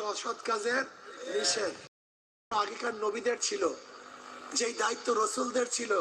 অসৎ কাজের নিষেধ। আগেকার নবীদের ছিল, যেই দায়িত্ব রসুলদের ছিল।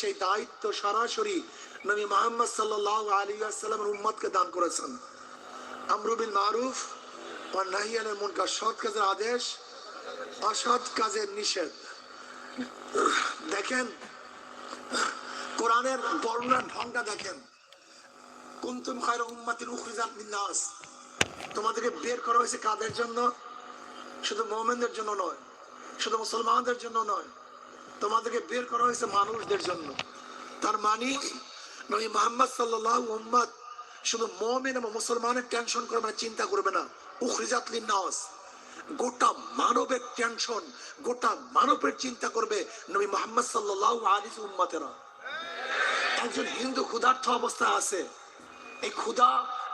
সেই দায়িত্ব সরাসরি নবী মোহাম্মদ সাল্লাহ আলী আসসালামের উম্মতকে দান করেছেন। আমরুবিল মারুফ ও নাহিয়ানের সৎ কাজের আদেশ, অসৎ কাজের নিষেধ। দেখেন, কোরআনের দেখেন। কুন্তুম খায়রা উম্মাতিন উখরিজাত তোমাদেরকে বের করা হয়েছে কাদের জন্য? শুধু মোমেনদের জন্য নয়, শুধু মুসলমানদের জন্য নয়, তোমাদেরকে বের করা হয়েছে মানুষদের জন্য। তার মানে নবী মোহাম্মদ সাল্লাহ শুধু মোমেন এবং মুসলমানের টেনশন করবে না, চিন্তা করবে না। উখরিজাত লিন-নাস, গোটা মানবের টেনশন, গোটা মানবের চিন্তা করবে নবী মোহাম্মদ একজন হিন্দু ক্ষুধার্থ অবস্থায় আছে। এই ক্ষুধা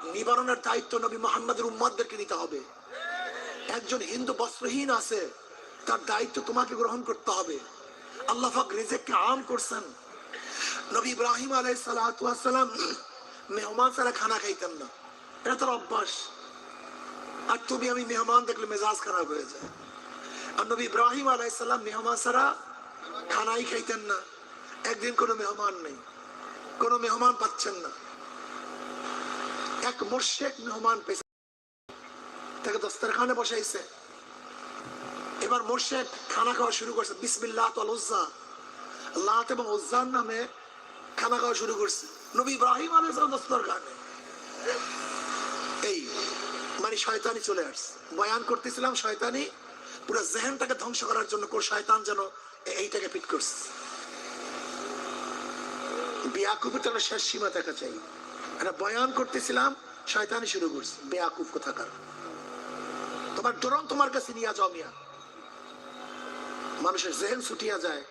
নিবারণের দায়িত্ব নবী মোহাম্মদের উম্মদদেরকে নিতে হবে। একজন হিন্দু বস্ত্রহীন আছে, তার দায়িত্ব তোমাকে গ্রহণ করতে হবে। আল্লাহ পাক রিজেককে আম করছেন। নবী ইব্রাহিম আলাই সালাম মেহমান ছাড়া খানা খাইতেন না। এটা তার অভ্যাস। আর তুমি আমি মেহমান দেখলে মেজাজ খারাপ হয়ে যায়। আর নবী ইব্রাহিম আলাইসাল্লাম মেহমান ছাড়া খানাই খাইতেন না। একদিন কোনো মেহমান নেই। কোনো মেহমান পাচ্ছেন না। এক মোর্শেক মেহমান পেয়েছে। তাকে দস্তরখানে বসাইছে। এবার মোর্শেক খানা খাওয়া শুরু করছে। বিসমিল্লাহ তো উজ্জা। লাত এবং নামে খানা খাওয়া শুরু করছে। নবী ইব্রাহিম আলাইসালাম দস্তরখানে। এই মানে শয়তানি চলে আসছে। বয়ান করতেছিলাম শয়তানি। পুরো জেহেনটাকে ধ্বংস করার জন্য কোন শয়তান যেন এইটাকে পিট করছে। শেষ সীমা দেখা চাই। একটা বয়ান করতেছিলাম, শয়তানি শুরু করছে। বেয়াকুফ কোথাকার? তোমার ড্রোন তোমার কাছে নিয়ে যাও মিয়া। মানুষের জেহেন ছুটিয়া যায়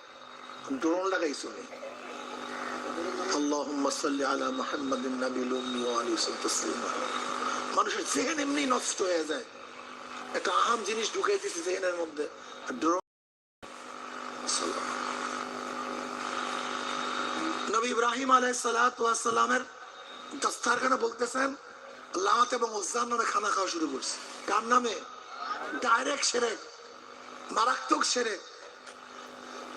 ড্রোন লাগাই চলে আল্লাহুম্মা সাল্লি আলা মুহাম্মাদিন নাবিল উম্মি ওয়া আলিহি তাসলিমা। মানুষের জেহেন এমনি নষ্ট হয়ে যায়। একটা আহাম জিনিস ঢুকাই দিয়েছে জেহেনের মধ্যে ড্রোন নবী ইব্রাহিম আলাইসালামের দস্তারখানা বলতেছেন লাত এবং ওজান নামে খানা খাওয়া শুরু করছে। কার নামে? ডাইরেক্ট সেরেক, মারাত্মক সেরেক।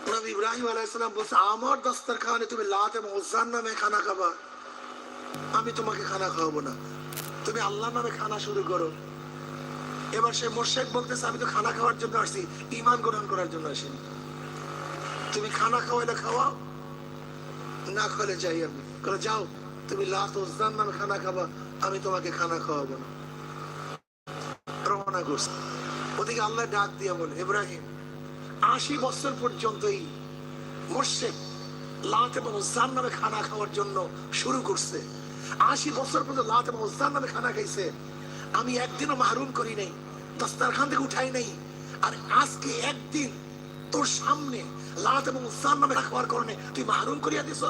নবী ইব্রাহিম আলাইসালাম বলছে, আমার দস্তারখানে তুমি লাত এবং ওজান নামে খানা খাবা। আমি তোমাকে খানা খাওয়াবো না। তুমি আল্লাহর নামে খানা শুরু করো। এবার সে মোর্শেক বলতেছে, আমি তো খানা খাওয়ার জন্য আসছি ইমান গ্রহণ করার জন্য আসিনি। তুমি খানা খাওয়াইলে খাওয়াও, না খাওয়ালে যাই আমি। করে যাও। তুমি নামে খানা খাবা, আমি তোমাকে খানা খাওয়াবো না। রওনা করছে। ওদিকে আল্লাহ ডাক দিয়ে বলে, ইব্রাহিম, আশি বছর পর্যন্ত এই মোর্শেক লাত এবং ওজদান নামে খানা খাওয়ার জন্য শুরু করছে। আশি বছর পর্যন্ত লাত এবং ওজদান নামে খানা খাইছে। আমি একদিনও মাহরুম করি নাই, দস্তারখান থেকে উঠাই নাই। আর আজকে একদিন তোর সামনে লাত এবং উসান নামে খাওয়ার কারণে তুই মাহরুম করিয়া দিস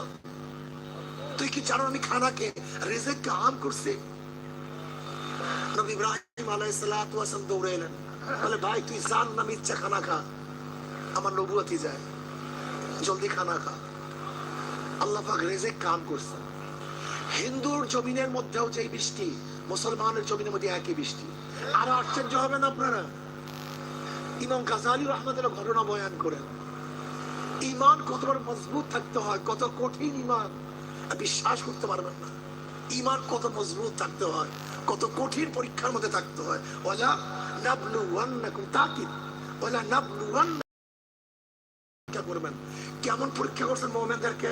তুই কি জানো আমি খানাকে রেজেক আম করছি নবী ইব্রাহিম দৌড়ে এলেন। বলে, ভাই, তুই জান না খানা খা। আমার নবুয়তি যায়। জলদি খানা খা। আল্লাহ পাক রেজেক কাম করছেন হিন্দুর জমিনের মধ্যেও যে বৃষ্টি, মুসলমানের জমিনের মধ্যে একই বৃষ্টি। আর আশ্চর্য হবেন আপনারা? ইমাম গাজালি রহমতুল্লাহ ঘটনা বয়ান করেন। ইমান কত মজবুত থাকতে হয়, কত কঠিন ইমান। বিশ্বাস করতে পারবেন না। ইমান কত মজবুত থাকতে হয়, কত কঠিন পরীক্ষার মধ্যে থাকতে হয়। ওলা নাবলু ওয়ান্নাকুম তাকিদ ওলা নাবলু পরীক্ষা করবেন। কেমন পরীক্ষা করছেন মোহামেনদেরকে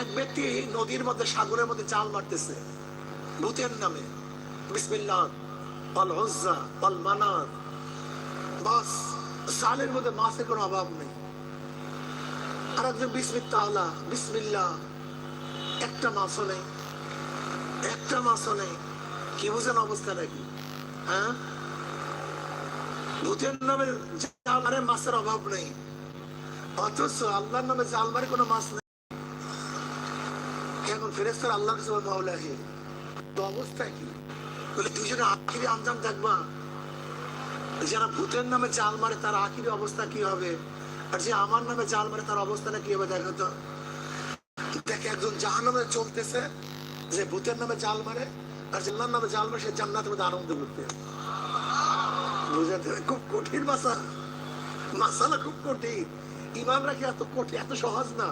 এক ব্যক্তি নদীর মধ্যে, সাগরের মধ্যে জাল মারতেছে, ভূতের নামে। বিসমিল্লাহ অল উজ্জা অল মানাত বাস, জালের মধ্যে মাছের কোনো অভাব নেই। আর একজন বিসমিল্লাহ বিসমিল্লাহ। একটা মাছও নেই। একটা মাছও নেই। কি বুঝেন অবস্থা নাকি হ্যাঁ? ভূতের নামে জাল মারে মাছের অভাব নেই। অথচ আল্লাহর নামে জাল মারে কোনো মাছ নেই। এখন ফেরেস্তার আল্লাহর কাছে মাওলা হে, তো অবস্থা কি? বলে, দুজনে আখিরি আঞ্জাম দেখবা। যারা ভূতের নামে জাল মারে তার আখিরি অবস্থা কি হবে? আর যে আমার নামে জাল মারে তার অবস্থাটা কি হবে দেখো তো। দেখে একজন জাহান্নামে চলতেছে, যে ভূতের নামে জাল মারে, আর জান্নার নামে জালবে সে জান্নাতের মধ্যে আনন্দ করতে বুঝাতে খুব কঠিন মাসা মাসালা খুব কঠিন। ইমান এত কঠিন, এত সহজ না।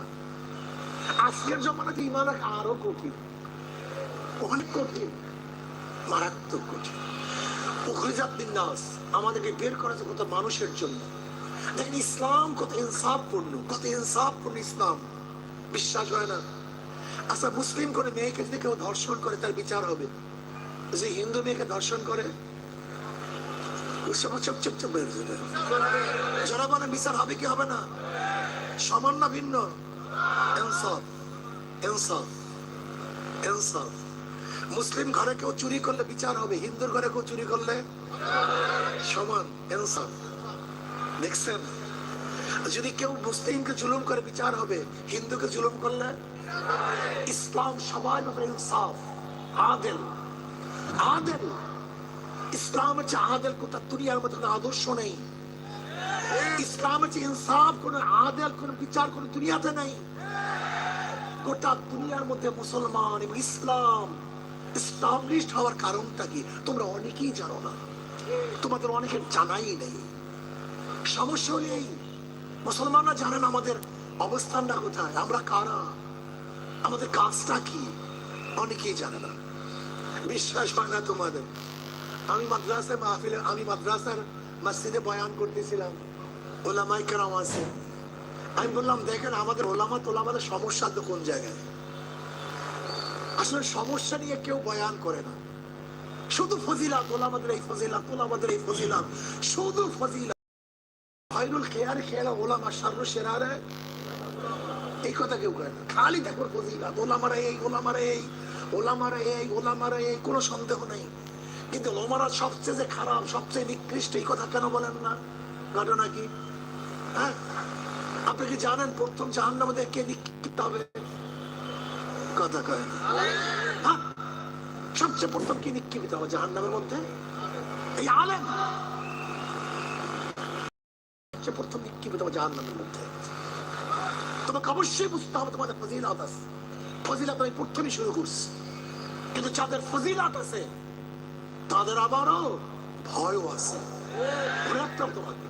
আজকের জমানাতে ইমান রাখা আরও কঠিন। অনেক কঠিন। মারাত্মক কঠিন। বিন্যাস আমাদেরকে বের করেছে কত মানুষের জন্য। দেখেন ইসলাম, কত ইনসাফপূর্ণ কত ইনসাফপূর্ণ ইসলাম। বিশ্বাস হয় না। আচ্ছা মুসলিম করে মেয়েকে যদি কেউ ধর্ষণ করে, তার বিচার হবে। যে হিন্দু মেয়েকে ধর্ষণ করে চুপ বিচার হবে কি হবে না? সমান ভিন্ন? ইনসাফ ইনসাফ ইনসাফ। মুসলিম ঘরে কেউ চুরি করলে বিচার হবে, হিন্দুর ঘরে কেউ চুরি করলে সমান, ইনসাফ। দেখছেন যদি কেউ মুসলিমকে জুলুম করে, বিচার হবে, হিন্দুকে জুলুম করলে ইসলাম সবাই ব্যাপারে ইনসাফ, আদেল। আদেল। ইসলাম হচ্ছে আদেল কোথা দুনিয়ার মধ্যে কোনো আদর্শ নেই। ইসলাম হচ্ছে ইনসাফ, কোন আদেল, কোন বিচার, কোন দুনিয়াতে নেই। গোটা দুনিয়ার মধ্যে মুসলমান এবং ইসলাম ইসলামলিস্ট হওয়ার কারণটা কি? তোমরা অনেকেই জানো না। তোমাদের অনেকের জানাই নেই। সমস্যা এই মুসলমানরা জানেন আমাদের অবস্থানটা কোথায়। আমরা কারা? আমাদের কাজটা কি? অনেকেই জানে না। বিশ্বাস হয় না তোমাদের। আমি মাদ্রাসায় মাহফিলে, আমি মাদ্রাসার মসজিদে বয়ান করতেছিলাম। ওলামাই কেরাম আছে। আমি বললাম, দেখেন, আমাদের ওলামা তোলামাদের সমস্যা তো কোন জায়গায়? আসলে সমস্যা নিয়ে কেউ বয়ান করে না। শুধু ফজিলাত, ওলামাদের এই ফজিলাত, ওলামাদের এই ফজিলাত। শুধু ফজিলাত। খায়রুল খেয়ার ওলামা সার্র এই কথা কেউ কয় না। খালি ওলামারা এই ওলামারা এই ওলামারা এই ওলামারা এই, কোনো সন্দেহ নেই। কিন্তু সবচেয়ে যে খারাপ, সবচেয়ে নিকৃষ্ট, এই কথা কেন বলেন না? ঘটনা কি? হ্যাঁ? আপনি কি জানেন প্রথম জাহান নামে কে নিক্ষিপ্ত হবে? কথা কয় না। হ্যাঁ? সবচেয়ে প্রথম কি নিক্ষিপ্ত হবে জাহান নামের মধ্যে? এই আলেম। সবচেয়ে প্রথম নিক্ষিপ্ত হবে জাহান নামের মধ্যে তোমাকে অবশ্যই বুঝতে হবে তোমাদের ফজিলাত আছে ফজিলাত আমি প্রথমই শুরু করছি কিন্তু যাদের ফজিলাত আছে তাদের আবারও ভয়ও আছে মনে তোমাকে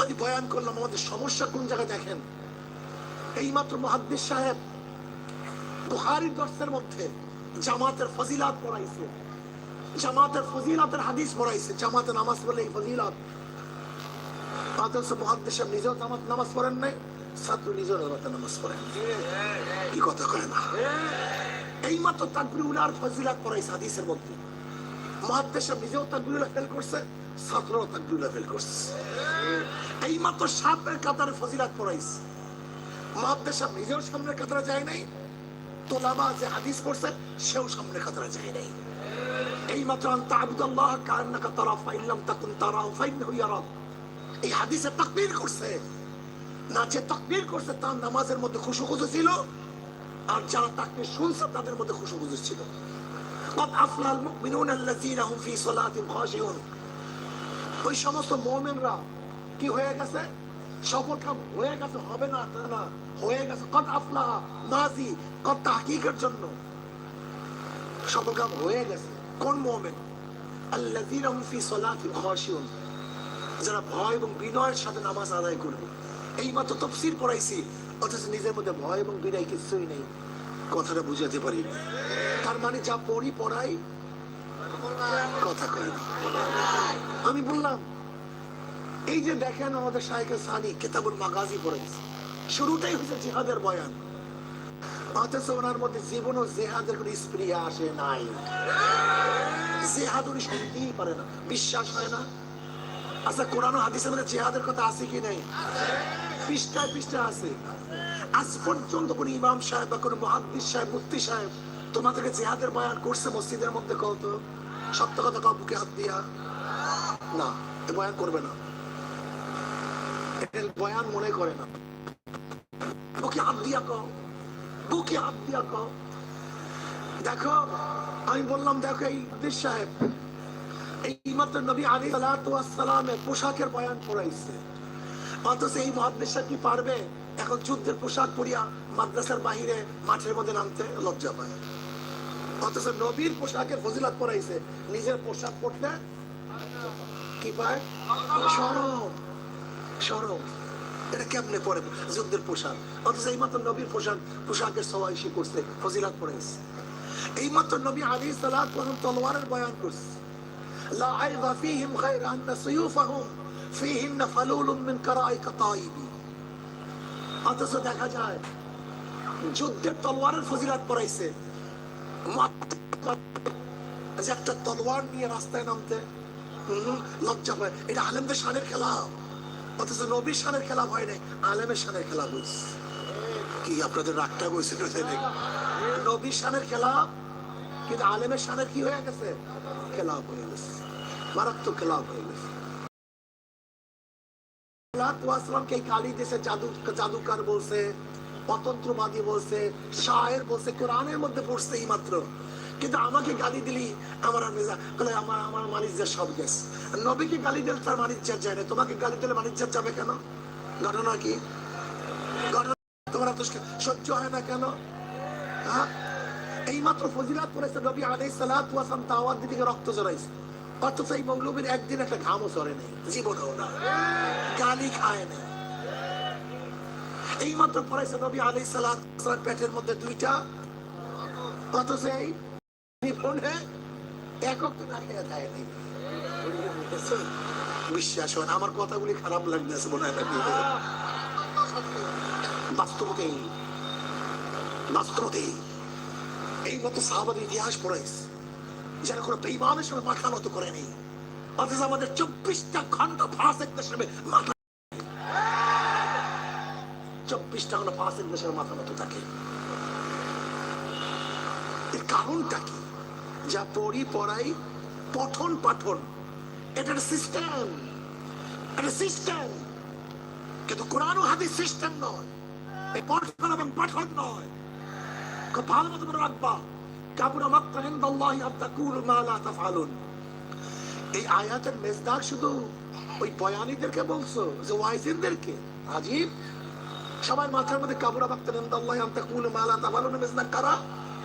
আমি বয়ান করলাম আমাদের সমস্যা কোন জায়গায় দেখেন এইমাত্র মহাদ্দিস সাহেব বুহারির দর্শের মধ্যে জামাতের ফজিলাত পড়াইছে জামাতের ফজিলাতের হাদিস পড়াইছে জামাতের নামাজ পড়লে এই ফজিলাত মহাদ্দিস সাহেব নিজেও জামাত নামাজ পড়েন নাই, ছাত্র নিজেও জামাতে নামাজ পড়েন কি কথা কয় না? এইমাত্র তাকবিরুল্লাহর ফজিলাত পড়াইছে হাদিসের মধ্যে। মহাদ্দিস সাহেব নিজেও তাকবিরুল্লাহ ফেল করছে ছাত্রও তাকবিরুল্লাহ ফেল করছে। এইমাত্র সাপের কাতারে ফজিলাত পড়াইছে। মহাদ্দেশ সাহেব নিজেও সামনের কাতারে যায় নাই তোলাবা যে হাদিস পড়ছে, সেও সামনের কাতারে যায় নাই। এইমাত্র আনতা আবুদাল্লাহ কান্নাকা তারা ফাইল্লাম তাকুন তারা ফাইন্নাহু ইয়ারাক। এই হাদিসে তাকবীর করছে না যে তাকবীর করছে তার নামাজের মধ্যে খুশু খুশু ছিল আর যারা তাকবীর শুনছে তাদের মধ্যে খুশু খুশু ছিল قد أفلح المؤمنون الذين هم في صلاتهم خاشعون ওই সমস্ত মোমেনরা কি হয়ে গেছে সফল কাম হয়ে গেছে হবে না তা না হয়ে গেছে কত আফলা মাজি কত তাহকিকের জন্য সফল কাম হয়ে গেছে কোন মোমেন আল্লাযীনা হুম ফি সালাতিহিম খাশিউন যারা ভয় এবং বিনয়ের সাথে নামাজ আদায় করবে। এই মাত্র তফসির পড়াইছি, অথচ নিজের মধ্যে ভয় এবং বিনয় কিছুই নেই। কথাটা বুঝাতে পারি? তার মানে যা পড়ি পড়াই? কথা কয় আমি বললাম, এই যে দেখেন আমাদের শাহেকে সানি কেতাবুল মাগাজি পড়েছে শুরুটাই হচ্ছে জিহাদের বয়ান। অথচ ওনার মধ্যে জীবন ও জেহাদের স্প্রিয়া আসে নাই। জেহাদ উনি শুনতেই পারে না, বিশ্বাস হয় না। আচ্ছা কোরআন হাদিসের মধ্যে জেহাদের কথা আছে কি নাই? পৃষ্ঠায় পৃষ্ঠা আছে। আজ পর্যন্ত কোন ইমাম সাহেব বা কোন মহাদ্দিস সাহেব, মুফতি সাহেব তোমাদেরকে জেহাদের বয়ান করছে মসজিদের মধ্যে কত সত্য কথা কও, বুকে হাত দিয়া। না, এ বয়ান করবে না। বয়ান মনে করে না। বুকে হাত দিয়া কও। বুকে হাত দিয়া কও। দেখো, আমি বললাম, দেখো এই হাদিস সাহেব নবী আলী পোশাকের বয়ান পড়াইছে। অথচ এই মহাদেশা কি পারবে? এখন যুদ্ধের পোশাক পরিয়া মাদ্রাসার বাহিরে মাঠের মধ্যে নামতে লজ্জা পায়। অথচ নবীর পোশাকের ফজিলাত পরাইছে নিজের পোশাক কি পায়? সরম সরম এটা কেমনে পরে যুদ্ধের পোশাক? অথচ এই মাত্র নবীর পোশাক, পোশাকের সবাই করছে, ফজিলাত পড়াইছে। এই মাত্র নবী আলী সালাত তলোয়ারের বয়ান করছে। لا عيظ فيهم غير أن سيوفهم فيهن فلول من كرائك طائبي অথচ দেখা যায় যুদ্ধের তলোয়ারের ফজিলাত পড়াইছে যে একটা তলোয়ার নিয়ে রাস্তায় নামতে হুম, লজ্জা পায় এটা আলেমদের শানের খেলা অথচ নবীর শানের খেলা হয় নাই আলেমের শানের খেলা হয়েছে কি আপনাদের রাগটা হয়েছিল নবীর শানের খেলা কিন্তু আলেমের শানের কি হয়ে গেছে? খেলা হয়ে গেছে। মারাত্মক খেলা হয়ে গেছে। গালি জাদু, জাদুকার বলছে, অতন্ত্রবাদী বলছে বলছে, কোরআনের মধ্যে পড়ছে মাত্র। কিন্তু আমাকে গালি দিলি, আমার মেজা আমার আমার মানিজ্জার সব গেছে নবীকে গালি দিলে তার মানিজ্জার যায় না। তোমাকে গালি দিলে মানিজ্জার যাবে কেন? ঘটনা কি? ঘটনা তোমার সহ্য হয় না কেন? হ্যাঁ? এই মাত্র ফজিলাত করেছে নবী আলাই সালাত ওয়াসাম তাওয়াত দিদিকে রক্ত জড়াইছে অথচ এই মৌলবীর একদিন একটা ঘামও সরে নেই, জীবনেও না গালি খায় না এই মাত্র পড়াইছে নবী আলাই সালাত পেটের মধ্যে দুইটা, অথচ এই জীবনে একক না খেয়ে দেয়নি বিশ্বাস হয় আমার কথাগুলি খারাপ লাগতেছে মনে হয় বাস্তবতেই বাস্তবতেই এই মতো সাহাবাদের ইতিহাস পড়াইছে, যারা কোনো বেইমানের সঙ্গে মাথা মতো করে নেই, অথচ আমাদের চব্বিশটা ঘণ্টা ফাঁসের দেশের মাথা চব্বিশটা মাথা মতো থাকে। এর কারণটা কি? যা পড়ি পড়াই পঠন পাঠন, এটা সিস্টেম এটা সিস্টেম কিন্তু কোরআন হাদিস সিস্টেম নয়, এই পঠন এবং পাঠন নয়। খুব ভালো মতো রাখবা কাবুরা মাক্তা ইনদাল্লাহি আন তাকুলু মা লা তাফআলুন এই আয়াতের মেজদাক শুধু ওই বয়ানীদেরকে বলছো, যে ওয়াইজিনদেরকে? আজীব সবার মাথার মধ্যে কাবুরা মাক্তা ইনদাল্লাহি আন তাকুলু মা লা তাফআলুন মেজদাক কারা?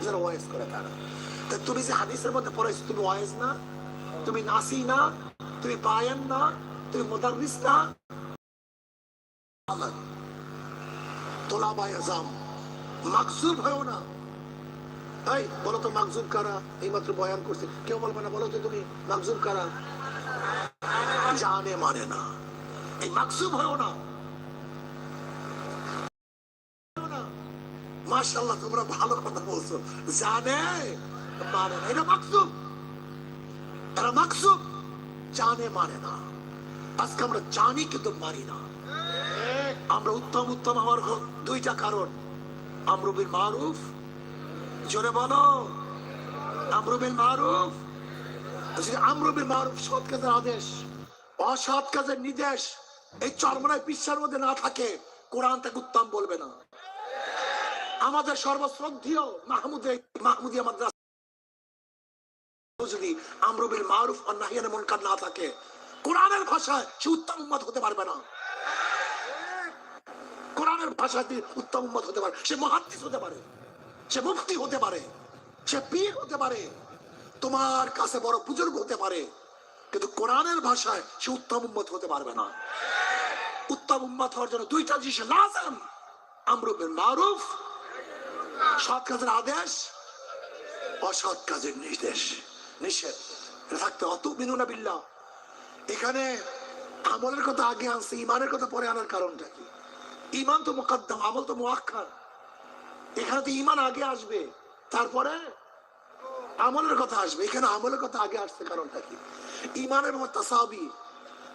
যারা ওয়াইজ করে তারা। তা তুমি যে হাদিসের মধ্যে পড়াইছো, তুমি ওয়াইজ না? তুমি নাসি না? তুমি বায়ান না? তুমি মুদাররিস না? তোলা বায়াজাম মাকসুর ভয়ও না। এই, বলো তো মাকজুব কারা? এইমাত্র বয়ান করছে। কেউ বলবে না, বলো তো তুমি মাকজুব কারা? জানে মানে না। এই মাকসুব হয়েও না। মাশাল্লাহ তোমরা ভালো কথা বলছো। জানে মানে না। এটা এরা জানে মানে না। আজকে আমরা জানি কিন্তু মানি না। আমরা উত্তম উত্তম হওয়ার দুইটা কারণ। আমরুবিল মারুফ জোরে বলো। আমরুবিল মারুফ? আমরুবিল মারুফ সৎ কাজের আদেশ, অসৎ কাজের নির্দেশ, এই চরমনায় বিশ্বের মধ্যে না থাকে, কোরআন তাকে উত্তম বলবে না। আমাদের সর্বশ্রদ্ধীয় মাহমুদ, মাহমুদিয়া মাদ্রাসা। যদি আমরুবিল মারুফ আর নাহিয়ানে মনকার না থাকে, কোরআনের ভাষায় সে উত্তম উম্মত হতে পারবে না। কোরআনের ভাষাতে উত্তম উম্মত হতে পারে, সে মহাদ্দিস হতে পারে। সে মুফতি হতে পারে, সে পীর হতে পারে, তোমার কাছে বড় বুজুর্গ হতে পারে, কিন্তু কোরআনের ভাষায় সে উত্তম উম্মত হতে পারবে না। উত্তম উম্মত হওয়ার জন্য দুইটা জিনিস লাজাম আমরুবের মারুফ, সৎ কাজের আদেশ, অসৎ কাজের নির্দেশ, নিষেধ। থাকতে অত বিনুনা বিল্লাহ। এখানে আমলের কথা আগে আনছে ইমানের কথা পরে আনার কারণটা কি? ইমান তো মোকাদ্দম, আমল তো মোয়াক্ষার এখানে তো ইমান আগে আসবে, তারপরে আমলের কথা আসবে। এখানে আমলের কথা আগে আসছে কারণটা কি? ইমানের মতো তাসাবি